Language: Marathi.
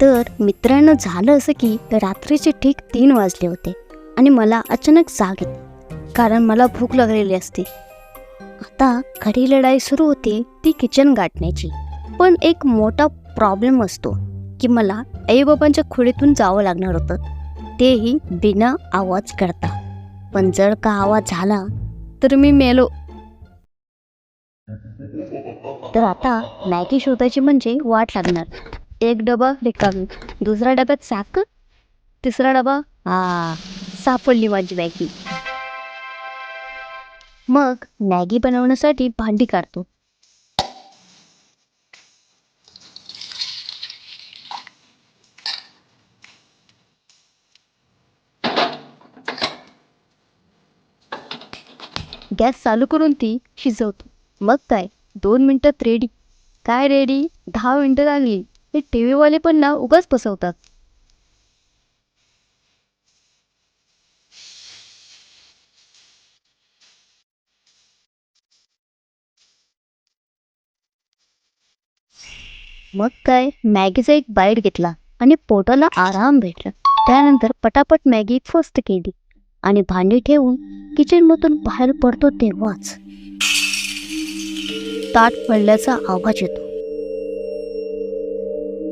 तर मित्रांनो झालं असं की रात्रीचे ठीक तीन वाजले होते आणि मला अचानक जाग येते कारण मला भूक लागलेली असते. आता खरी लढाई सुरू होते ती किचन गाठण्याची. पण एक मोठा प्रॉब्लेम असतो की मला आईबाबांच्या खोलीतून जावं लागणार होतं. तेही बिना आवाज करता. पण जर का आवाज झाला तर मी मेलो. तर आता मॅगी शोधायची म्हणजे वाट लागणार. एक डबा रिकामी. दुसऱ्या डब्यात साखर तिसरा डबा हा सापडली माझी मॅगी. मग मॅगी बनवण्यासाठी भांडी काढतो. गॅस चालू करून ती शिजवतो. मग काय? दोन मिनटात रेडी काय रेडी दहा मिनटं लागली हे टी व्हीवाले पण ना उगाच बसवतात मग काय? मॅगीचा एक बाईट घेतला आणि पोटाला आराम भेटला. त्यानंतर पटापट मॅगी फस्त केली आणि भांडी ठेवून किचनमधून बाहेर पडतो तेव्हाच. ताट पडल्याचा आवाज येतो.